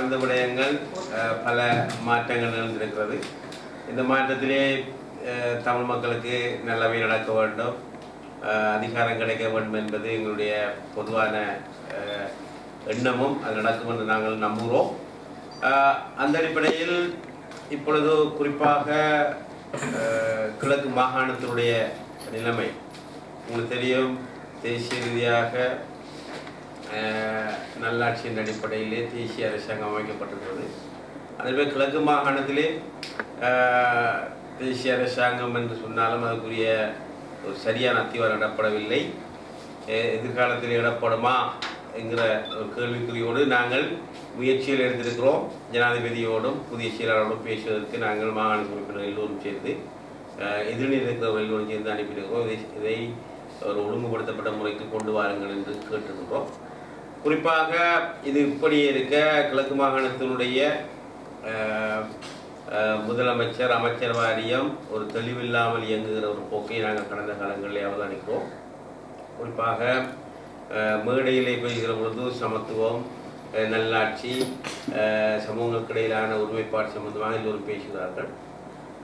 சார்ந்த விடயங்கள் பல மாற்றங்கள் நிகழ்ந்திருக்கிறது இந்த மாற்றத்திலே தமிழ் மக்களுக்கு நல்லவை நடக்க வேண்டும். அதிகாரம் கிடைக்க வேண்டும் என்பது எங்களுடைய பொதுவான எண்ணமும் அது நடக்கும் என்று நாங்கள் நம்புகிறோம். அந்த அடிப்படையில் இப்பொழுது குறிப்பாக கிழக்கு மாகாணத்தினுடைய நிலைமை. உங்களுக்கு தெரியும் தேசிய ரீதியாக நல்லாட்சியின் அடிப்படையிலே தேசிய அரசாங்கம் அமைக்கப்பட்டிருக்கிறது. அதுவே கிழக்கு மாகாணத்திலே தேசிய அரசாங்கம் என்று சொன்னாலும் அதுக்குரிய ஒரு சரியான அத்திவாரம் இடப்படவில்லை. எதிர்காலத்தில் இடப்படுமா என்கிற ஒரு கேள்விக்குறியோடு நாங்கள் முயற்சியில் எடுத்திருக்கிறோம். ஜனாதிபதியோடும் புதிய செயலாளரோடும் பேசுவதற்கு நாங்கள் மாகாண உறுப்பினர் எல்லோரும் சேர்ந்து அஹ், இருக்கிற இருக்கிறவர்கள் எல்லோரும் சேர்ந்து அனுப்பியிருக்கிறோம். இதை இதை ஒரு ஒழுங்குபடுத்தப்பட்ட முறைக்கு கொண்டு வாருங்கள் என்று கேட்டிருக்கிறோம் குறிப்பாக இது இப்படி இருக்க கிழக்கு மாகாணத்தினுடைய அஹ், முதலமைச்சர் அமைச்சர் வாரியம் ஒரு தெளிவில்லாமல் இயங்குகிற ஒரு போக்கை நாங்கள் கடந்த காலங்களில் அவதானிக்கிறோம் குறிப்பாக அஹ், மேடையிலே பேசுகிற பொழுது சமத்துவம் அஹ், நல்லாட்சி அஹ், ஒருமைப்பாடு சம்பந்தமாக எல்லோரும் பேசுகிறார்கள்.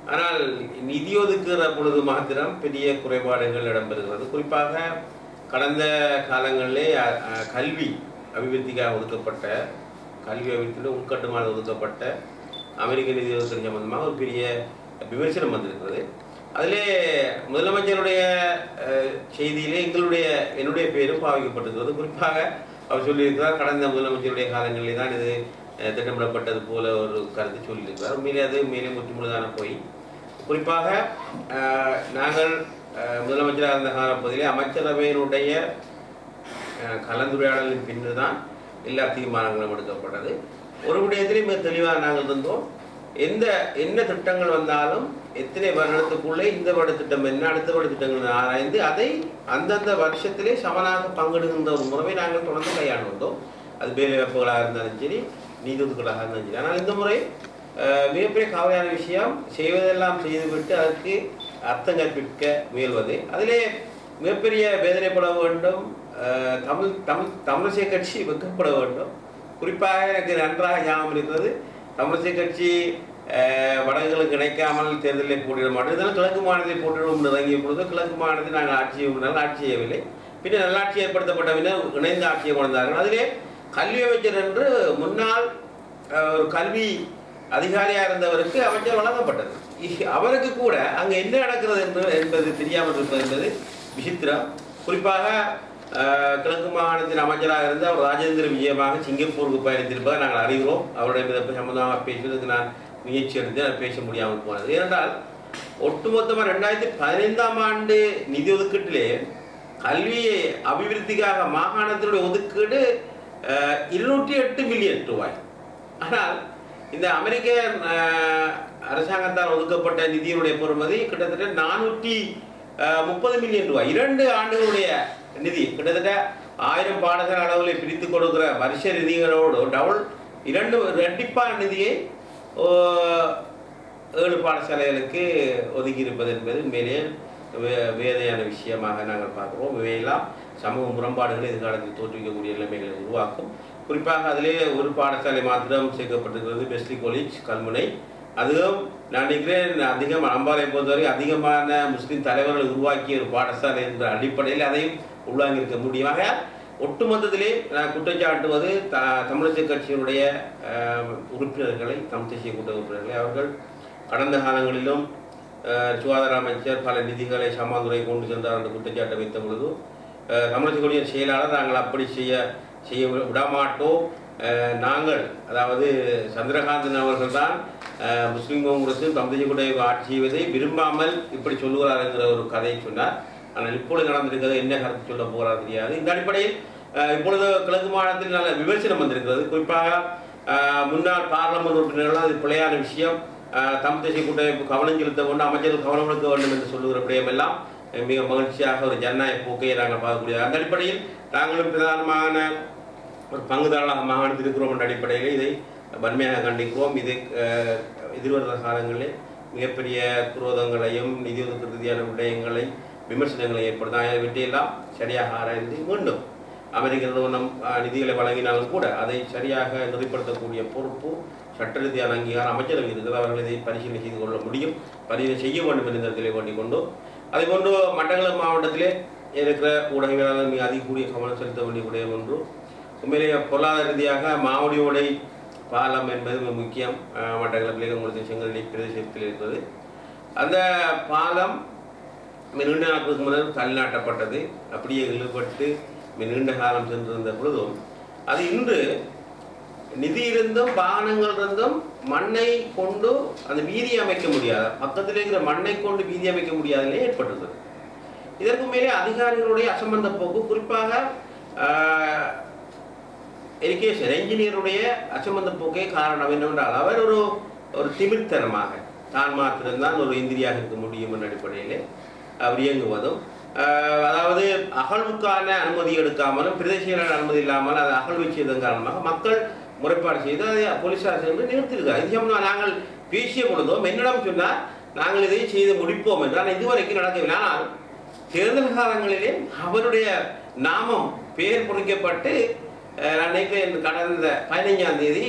ஆனால் நிதி ஒதுக்குகிற பொழுது மாத்திரம் பெரிய குறைபாடுகள் இடம்பெறுகிறது. குறிப்பாக கடந்த காலங்களிலே கல்வி அபிவிருத்திக்காக ஒதுக்கப்பட்ட கல்வி அபிவிருத்தியில் உட்கட்டுமான ஒதுக்கப்பட்ட அமெரிக்க நிதி ஒதுக்கீடு சம்பந்தமாக ஒரு பெரிய விமர்சனம் வந்திருக்கிறது. அதிலே முதலமைச்சருடைய செய்தியிலே எங்களுடைய என்னுடைய பேரும் பாவிக்கப்பட்டிருக்கிறது. குறிப்பாக அவர் சொல்லியிருக்கிறார் கடந்த முதலமைச்சருடைய காலங்களிலே தான் இது திட்டமிடப்பட்டது போல ஒரு கருத்து சொல்லியிருக்கிறார். உண்மையிலே அது மேலே முற்றுமுழுதான போய். குறிப்பாக நாங்கள் முதலமைச்சராக இருந்த காலப்பகுதியிலே அமைச்சரவையினுடைய கலந்துரையாடலின் பின்னு தான் எல்லா தீர்மானங்களும் எடுக்கப்பட்டது. ஒரு விடயத்திலே மிக தெளிவாக நாங்கள் இருந்தோம். எந்த என்ன திட்டங்கள் வந்தாலும் எத்தனை வருடத்துக்குள்ளே இந்த வருட திட்டம் என்ன அடுத்த வருட திட்டங்கள் ஆராய்ந்து அதை அந்தந்த வருஷத்திலே சமனாக பங்கெடுக்கின்ற ஒரு முறையை நாங்கள் தொடர்ந்து கையாண்டு வந்தோம். அது வேலை வாய்ப்புகளாக இருந்தாலும் சரி நீதி இருந்தாலும் சரி. ஆனால் இந்த முறை மிகப்பெரிய கவலையான விஷயம் செய்வதெல்லாம் செய்துவிட்டு அதற்கு அர்த்தம் கற்பிக்க முயல்வது. அதிலே மிகப்பெரிய வேதனைப்பட வேண்டும் தமிழ் தமிழ் தமிழிசை கட்சி வெக்கப்பட வேண்டும். குறிப்பாக எனக்கு நன்றாக ஞாபகம் இருக்கிறது தமிழிசை கட்சி அஹ், வடங்களுக்கு கிடைக்காமல் தேர்தலில் போட்டியிட மாட்டோம். இதனால் கிழக்கு மாநிலத்தில் போட்டியிடும் இறங்கிய பொழுது கிழக்கு மாநிலத்தில் நாங்கள் ஆட்சி செய்வோம் ஆட்சி செய்யவில்லை. பின்னர் நல்லாட்சி ஏற்படுத்தப்பட்ட பின்னர் இணைந்து ஆட்சியை கொண்டார்கள். அதிலே கல்வி அமைச்சர் என்று முன்னாள் ஒரு கல்வி அதிகாரியாக இருந்தவருக்கு அமைச்சர் வழங்கப்பட்டது. அவருக்கு கூட அங்கே என்ன நடக்கிறது என்பது என்பது தெரியாமல் இருப்பது என்பது விசித்திரம். குறிப்பாக கிழக்கு மாகாணத்தின் அமைச்சராக இருந்த அவர் ராஜேந்திர விஜயமாக சிங்கப்பூருக்கு பயணித்திருப்பதை நாங்கள் அறிகிறோம். அவருடைய மிக சம்பந்தமாக பேசுவதற்கு நான் முயற்சி எடுத்து பேச முடியாமல் போனது. ஏனென்றால் ஒட்டுமொத்தமாக ரெண்டாயிரத்தி பதினைந்தாம் ஆண்டு நிதி ஒதுக்கீட்டிலே கல்வியை அபிவிருத்திக்காக மாகாணத்தினுடைய ஒதுக்கீடு இருநூற்றி எட்டு மில்லியன் ரூபாய். ஆனால் இந்த அமெரிக்க அரசாங்கத்தால் ஒதுக்கப்பட்ட நிதியினுடைய பெறுமதி கிட்டத்தட்ட நானூற்றி முப்பது மில்லியன் ரூபாய். இரண்டு ஆண்டுகளுடைய நிதி. கிட்டத்தட்ட ஆயிரம் பாடகர் அளவில் பிரித்து கொடுக்கிற வருஷ நிதிகளோடு டவுல் இரண்டு ரெட்டிப்பான நிதியை ஏழு பாடசாலைகளுக்கு ஒதுக்கி இருப்பது என்பது மேலே வே- விஷயமாக நாங்கள் பார்க்குறோம். இவையெல்லாம் சமூக முரண்பாடுகளை எதிர்காலத்தில் தோற்றுவிக்கக்கூடிய நிலைமைகளை உருவாக்கும். குறிப்பாக அதிலே ஒரு பாடசாலை மாத்திரம் சேர்க்கப்பட்டிருக்கிறது. பெஸ்லி காலேஜ் கல்முனை அதுவும் நான் நினைக்கிறேன் அதிகம் அம்பாலை பொறுத்தவரை அதிகமான முஸ்லீம் தலைவர்கள் உருவாக்கிய ஒரு பாடசாலை என்ற அடிப்படையில் அதையும் உள்வாங்கியிருக்க முடியுமாக ஒட்டுமொத்தத்திலே நான் குற்றச்சாட்டுவது த தமிழிசை கட்சியினுடைய உறுப்பினர்களை தமிழ் தேசிய கூட்ட உறுப்பினர்களை அவர்கள் கடந்த காலங்களிலும் சுகாதார அமைச்சர் பல நிதிகளை சமாந்துரை கொண்டு சென்றார் என்ற குற்றச்சாட்டை வைத்த பொழுது தமிழிசை கட்சியின் செயலாளர் நாங்கள் அப்படி செய்ய செய்ய விடமாட்டோம். நாங்கள் அதாவது சந்திரகாந்தன் அவர்கள் தான் முஸ்லீம் காங்கிரஸும் தம்பதியுடைய ஆட்சி செய்வதை விரும்பாமல் இப்படி சொல்லுகிறார் என்கிற ஒரு கதையை சொன்னார். ஆனால் இப்பொழுது நடந்திருக்கிறது என்ன கருத்து சொல்ல போகிறார் தெரியாது. இந்த அடிப்படையில் இப்பொழுது கிழக்கு மாநிலத்தில் நல்ல விமர்சனம் வந்திருக்கிறது. குறிப்பாக முன்னாள் பார்லமெண்ட் உறுப்பினர்கள் அது பிழையான விஷயம். அஹ், தமிழ் தேசிய கூட்டமைப்பு கவனம் செலுத்த வேண்டும் அமைச்சர்கள் கவனம் எடுக்க வேண்டும் என்று சொல்லுகிற விடயமெல்லாம் மிக மகிழ்ச்சியாக ஒரு ஜனநாயக போக்கையை நாங்கள் பார்க்கக்கூடிய அந்த அடிப்படையில் நாங்களும் பிரதானமான ஒரு பங்குதாரராக மாகாணத்தில் இருக்கிறோம் என்ற அடிப்படையில் இதை வன்மையாக கண்டிக்கிறோம் இது எதிர்வருகிற காலங்களில் மிகப்பெரிய குரோதங்களையும் நிதி ஒதுக்கீடு ரீதியான விடயங்களை விமர்சனங்களை ஏற்படுத்தும். ஆகியவற்றையெல்லாம் சரியாக ஆராய்ந்து மீண்டும் அமெரிக்க நிறுவனம் நிதிகளை வழங்கினாலும் கூட அதை சரியாக நெறிப்படுத்தக்கூடிய பொறுப்பு சட்ட ரீதியான அங்கீகாரம் அமைச்சரவை இருக்கிறது அவர்கள் இதை பரிசீலனை செய்து கொள்ள முடியும். பரிசீலனை செய்ய வேண்டும் என்ற இடத்திலே வேண்டிக் கொண்டு. அதேபோன்று மட்டக்களப்பு மாவட்டத்திலே இருக்கிற ஊடகங்களால் மிக அதிக கூடிய கவனம் செலுத்த வேண்டிய விடயம் ஒன்று உண்மையிலேயே பொருளாதார ரீதியாக மாவடி உடை பாலம் என்பது மிக முக்கியம் அஹ், மட்டக்களப்பிலே உங்களுக்கு பிரதேசத்தில் இருக்கிறது அந்த பாலம் மிக நீண்ட நாட்களுக்கு முன்னர் தள்ளிநாட்டப்பட்டது அப்படியே இழுபட்டு மிக நீண்ட காலம் சென்றிருந்த பொழுதும் அது இன்று நிதி இருந்தும் வாகனங்கள் இருந்தும் மண்ணை கொண்டு அந்த வீதி அமைக்க முடியாத பக்கத்தில் இருக்கிற மண்ணை கொண்டு வீதி அமைக்க முடியாதலே ஏற்பட்டது இதற்கு மேலே அதிகாரிகளுடைய அசம்பந்த போக்கு குறிப்பாக எஜுகேஷன் என்ஜினியருடைய அசம்பந்த போக்கே காரணம் என்னவென்றால் அவர் ஒரு ஒரு திமிர்த்தனமாக தான் மாத்திரம்தான் ஒரு இந்திரியாக இருக்க முடியும் என்ற அடிப்படையில் அவர் இயங்குவதும் அதாவது அகழ்வுக்கான அனுமதி எடுக்காமலும் பிரதேச அனுமதி இல்லாமல் அதை அகழ்வு செய்ததன் காரணமாக மக்கள் முறைப்பாடு செய்து அதை போலீஸார் சென்று நிறுத்தியிருக்கார் இது சம்பந்தமா நாங்கள் பேசிய பொழுதும் என்னிடம் சொன்னால் நாங்கள் இதை செய்து முடிப்போம் என்றால் இதுவரைக்கும் நடக்கவில்லை. ஆனால் தேர்தல் காலங்களிலே அவருடைய நாமம் பெயர் பொறிக்கப்பட்டு அன்னைக்கு நான் கடந்த பதினைஞ்சாம் தேதி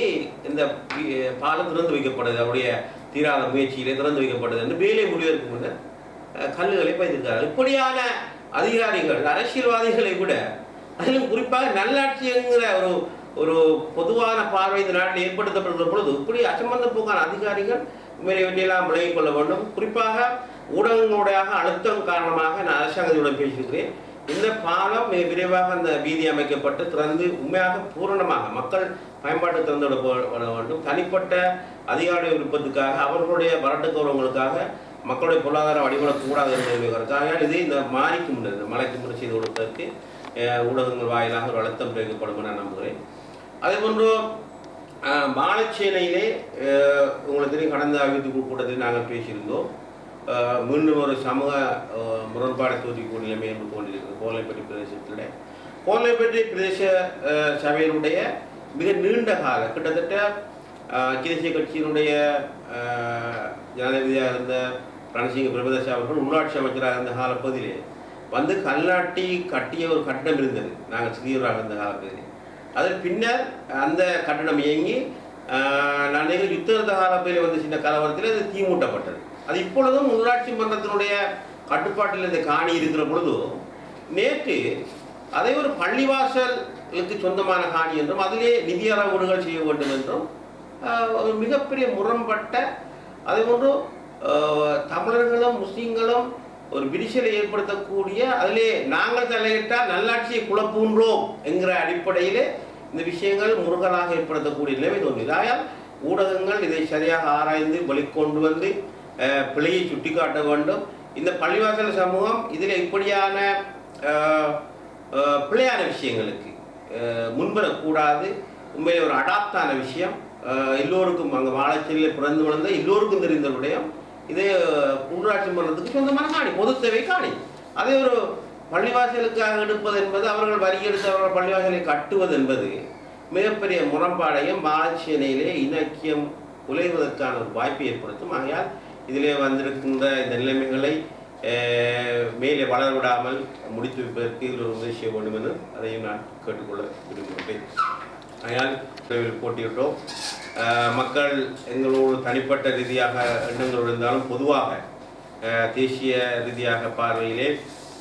இந்த பாலம் திறந்து வைக்கப்பட்டது. அவருடைய தீராத முயற்சியிலே திறந்து வைக்கப்பட்டது என்று வேலை முடிவதற்கு முன்னர் கல்லுகளை பதித்திருக்கிறார்கள் இப்படியான அதிகாரிகள் அரசியல்வாதிகளை விட அதிலும் குறிப்பாக நல்லாட்சிங்கிற ஒரு ஒரு பொதுவான பார்வை இந்த நாட்டில் ஏற்படுத்தப்படுகிற பொழுது இப்படி அசம்பந்த போக்கான அதிகாரிகள் உண்மையை வேண்டியெல்லாம் விலகிக் கொள்ள வேண்டும். குறிப்பாக ஊடகங்களுடைய அழுத்தம் காரணமாக நான் அரசாங்கத்துடன் பேசியிருக்கிறேன். இந்த பாலம் மிக விரைவாக அந்த வீதி அமைக்கப்பட்டு திறந்து உண்மையாக பூரணமாக மக்கள் பயன்பாட்டு திறந்து விட வேண்டும். தனிப்பட்ட அதிகார விருப்பத்துக்காக அவர்களுடைய வரட்டு கௌரவங்களுக்காக மக்களுடைய பொருளாதாரம் அடிபடக்கூடாது என்பதற்காக இது இந்த மாறிக்கு முன்னர் இந்த மலைக்கு முன்னர் செய்து கொடுப்பதற்கு ஊடகங்கள் வாயிலாக ஒரு அழுத்தம் பிரயோகிக்கப்படும் என நான் நம்புகிறேன். அதே போன்று அஹ், உங்களுக்கு தெரியும் கடந்த அபிவிருத்தி கூட்டத்தில் நாங்கள் பேசியிருந்தோம். மீண்டும் ஒரு சமூக முரண்பாடை தோற்றிக்கூடிய நிலைமை என்று கொண்டிருக்கிறது. கோலைப்பட்டி பிரதேசத்தில். கோலைப்பட்டி பிரதேச சபையினுடைய மிக நீண்ட கால கிட்டத்தட்ட தேசிய கட்சியினுடைய ஜனாதிபதியாக இருந்த ரணசிங்க பிரபதேச அவர்கள் உள்ளாட்சி அமைச்சராக இருந்த காலப்பகுதியிலே வந்து கல்லாட்டி கட்டிய ஒரு கட்டடம் இருந்தது. நாங்கள் சிறியவராக இருந்த காலப்பகுதியில் அதன் பின்னர் அந்த கட்டடம் இயங்கி ஆஹ், நான் யுத்த காலப்பகுதியில் வந்து சின்ன கலவரத்தில் அது தீமூட்டப்பட்டது அது இப்பொழுதும் உள்ளாட்சி மன்றத்தினுடைய கட்டுப்பாட்டில் இந்த காணி இருக்கிற பொழுது நேற்று அதை ஒரு பள்ளிவாசலுக்கு சொந்தமான காணி என்றும் அதிலே நிதி அளவீடுகள் செய்ய வேண்டும் என்றும் ஒரு மிகப்பெரிய முரண்பட்ட அதே போன்று தமிழர்களும் முஸ்லீம்களும் ஒரு விரிசலை ஏற்படுத்தக்கூடிய அதிலே நாங்கள் தலையிட்டால் நல்லாட்சியை குழப்புகின்றோம் என்கிற அடிப்படையிலே இந்த விஷயங்கள் முருகலாக ஏற்படுத்தக்கூடிய நிலைமை தோன்றியது. ஆகையால் ஊடகங்கள் இதை சரியாக ஆராய்ந்து வெளிக்கொண்டு வந்து பிழையை சுட்டிக்காட்ட வேண்டும். இந்த பள்ளிவாசல் சமூகம் இதில் இப்படியான பிழையான விஷயங்களுக்கு முன்வரக்கூடாது. உண்மையிலே ஒரு அடாப்டான விஷயம். எல்லோருக்கும் அங்கே வாழைச்சேரியில் பிறந்து வளர்ந்த எல்லோருக்கும் தெரிந்த விடயம். இது உள்ளாட்சி மன்றத்துக்கு சொந்தமான காணி பொது சேவை காணி. அதே ஒரு பள்ளிவாசலுக்காக எடுப்பது என்பது அவர்கள் வரி எடுத்து அவர்கள் பள்ளிவாசலை கட்டுவது என்பது மிகப்பெரிய முரண்பாடையும் வாழைச்சேனையிலே இலக்கியம் உழைவதற்கான ஒரு வாய்ப்பை ஏற்படுத்தும். ஆகையால் இதிலே வந்திருக்கின்ற இந்த நிலைமைகளை மேலே வளர விடாமல் முடித்து வைப்பதற்கு இதில் ஒரு உதவி செய்ய வேண்டும் என்று அதையும் நான் கேட்டுக்கொள்ள விரும்புகிறேன் அதனால் விரைவில் போட்டியிட்டோம் மக்கள் எங்களோடு தனிப்பட்ட ரீதியாக எண்ணங்கள் இருந்தாலும் பொதுவாக தேசிய ரீதியாக பார்வையிலே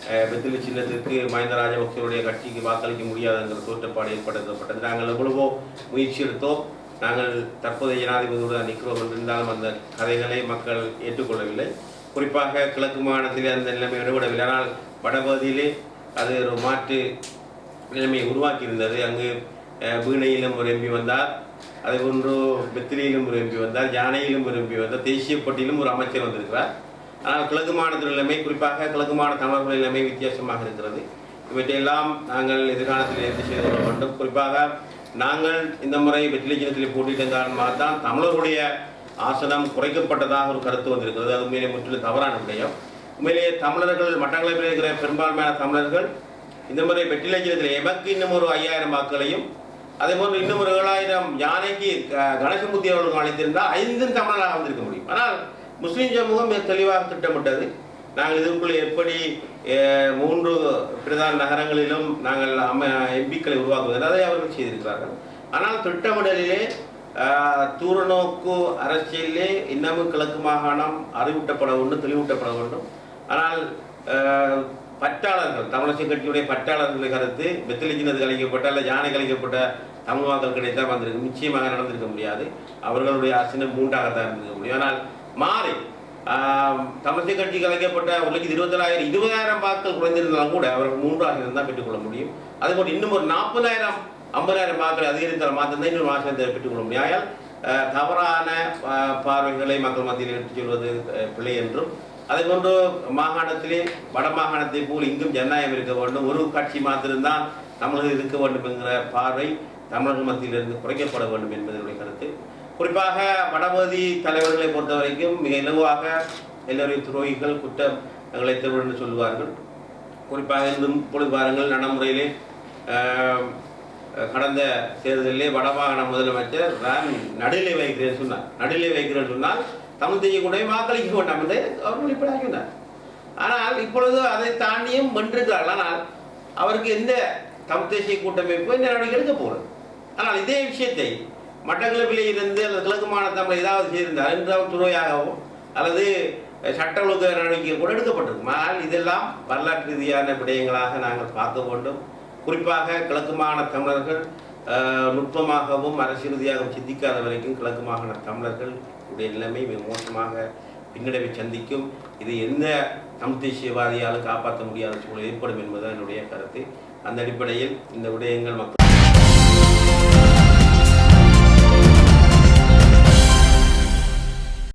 அஹ், சின்னத்திற்கு மஹிந்த ராஜபக்சருடைய கட்சிக்கு வாக்களிக்க முடியாது என்ற தோற்றப்பாடு ஏற்படுத்தப்பட்டது. நாங்கள் எவ்வளவோ முயற்சி எடுத்தோம். நாங்கள் தற்போதைய ஜனாதிபதியுடன் நிற்கிறோம் என்றிருந்தாலும் அந்த கதைகளை மக்கள் ஏற்றுக்கொள்ளவில்லை. குறிப்பாக கிழக்கு மாகாணத்திலே அந்த நிலைமை விடவில்லை ஆனால் வடபகுதியிலே அது ஒரு மாற்று நிலைமையை உருவாக்கியிருந்தது. அங்கு வீணையிலும் ஒரு எம்பி வந்தார். அதேபோன்று பெத்திரியிலும் ஒரு எம்பி வந்தார். யானையிலும் ஒரு எம்பி வந்தார் தேசியப்பட்டியிலும் ஒரு அமைச்சர் வந்திருக்கிறார். ஆனால் கிழக்கு மாநில நிலைமை குறிப்பாக கிழக்கு மாநில தமிழர்கள் நிலைமை வித்தியாசமாக இருக்கிறது. இவற்றையெல்லாம் நாங்கள் எதிர்காலத்தில் இருந்து செய்து கொள்ள வேண்டும். குறிப்பாக நாங்கள் இந்த முறை வெற்றிலை சின்னத்தில் போட்டியிட்ட காரணமாக தான் தமிழர்களுடைய ஆசனம் குறைக்கப்பட்டதாக ஒரு கருத்து வந்திருக்கிறது. அது உண்மையிலே முற்றிலும் தவறான விடயம். உண்மையிலேயே தமிழர்கள் மட்டங்களை இருக்கிற பெரும்பான்மையான தமிழர்கள் இந்த முறை வெற்றிலை சின்னத்தில் எமக்கு இன்னும் ஒரு ஐயாயிரம் வாக்குகளையும் அதே போன்று இன்னும் ஒரு ஏழாயிரம் யானைக்கு க- கணேசமூர்த்தி அவர்களுக்கு அளித்திருந்தால் ஐந்தும் தமிழராக வந்திருக்க முடியும். ஆனால் முஸ்லீம் சமூகம் மிக தெளிவாக திட்டமிட்டது. நாங்கள் இதற்குள்ளே எப்படி மூன்று பிரதான நகரங்களிலும் நாங்கள் அம எம்பிக்களை உருவாக்குவது அதை அவர்கள் செய்திருக்கிறார்கள். ஆனால் திட்டமிடலிலே தூரநோக்கு அரசியலிலே இன்னமும் கிழக்கு மாகாணம் அறிவூட்டப்பட வேண்டும் தெளிவூட்டப்பட வேண்டும். ஆனால் பற்றாளர்கள் தமிழக கட்சியுடைய பற்றாளர்களை கருத்து வெத்தலிச்சினது கழிக்கப்பட்ட அல்ல யானை கழிக்கப்பட்ட தமிழ் மக்கள் கிடைத்தால் வந்திருக்கும் நிச்சயமாக நடந்திருக்க முடியாது. அவர்களுடைய அரசினர் மூன்றாகத்தான் இருந்திருக்க முடியும். ஆனால் மாறி ஆஹ், கட்சி கலைக்கப்பட்ட ஒரு லட்சத்து இருபத்தேழாயிரம் இருபதாயிரம் வாக்கள் குறைந்திருந்தாலும் கூட அவர்கள் மூன்றாக தான் பெற்றுக்கொள்ள முடியும். அதுபோல் இன்னும் ஒரு நாற்பதாயிரம் ஐம்பதாயிரம் வாக்கள் அதிகரித்தால் மாத்திரம்தான் இன்னொரு மாசத்தை பெற்றுக்கொள்ள முடியும். ஆயால் தவறான பார்வைகளை மக்கள் மத்தியில் எடுத்துச் சொல்வது பிள்ளை என்றும் அதை போன்று மாகாணத்திலே வட மாகாணத்தை போல் இங்கும் ஜனநாயகம் இருக்க வேண்டும். ஒரு கட்சி மாத்திரம்தான் தமிழக இருக்க வேண்டும் என்கிற பார்வை தமிழக மத்தியிலிருந்து குறைக்கப்பட வேண்டும் என்பது என்னுடைய கருத்து. குறிப்பாக வடமதி தலைவர்களை பொறுத்த வரைக்கும் மிக இலவாக எல்லோரையும் துரோகிகள் குற்றங்களை தவிர என்று சொல்லுவார்கள். குறிப்பாக இருந்தும் பொழுது பாருங்கள் நடைமுறையிலே கடந்த தேர்தலிலே வடமாகாண முதலமைச்சர் நான் நடுநிலை வைக்கிறேன் சொன்னார். நடுநிலை வைக்கிறேன் சொன்னால் தமிழ் தேசிய கூட வாக்களிக்க வேண்டாம் என்று அவர் வெளிப்படாகினார் ஆனால் இப்பொழுது அதை தாண்டியும் வென்றிருக்கிறார்கள். ஆனால் அவருக்கு எந்த தமிழ் தேசிய கூட்டமைப்பு நடவடிக்கை எடுக்க போகிறது ஆனால் இதே விஷயத்தை மட்டக்களப்பிலே இருந்து அல்லது கிழக்கு மாநிலத்தில் ஏதாவது செய்திருந்தால் என்றால் துறையாகவோ அல்லது சட்ட ஒழுங்கு நடவடிக்கை கூட எடுக்கப்பட்டிருக்கும். ஆனால் இதெல்லாம் வரலாற்று ரீதியான விடயங்களாக நாங்கள் பார்க்க வேண்டும். குறிப்பாக கிழக்கு மாகாண தமிழர்கள் நுட்பமாகவும் அரசியல் ரீதியாகவும் சிந்திக்காத வரைக்கும் கிழக்கு மாகாண தமிழர்கள் உடைய நிலைமை மிக மோசமாக பின்னடைவை சந்திக்கும். இது எந்த தமிழ் தேசியவாதியாலும் காப்பாற்ற முடியாத சூழல் ஏற்படும் என்பதுதான் என்னுடைய கருத்து. அந்த அடிப்படையில் இந்த விடயங்கள் மக்கள்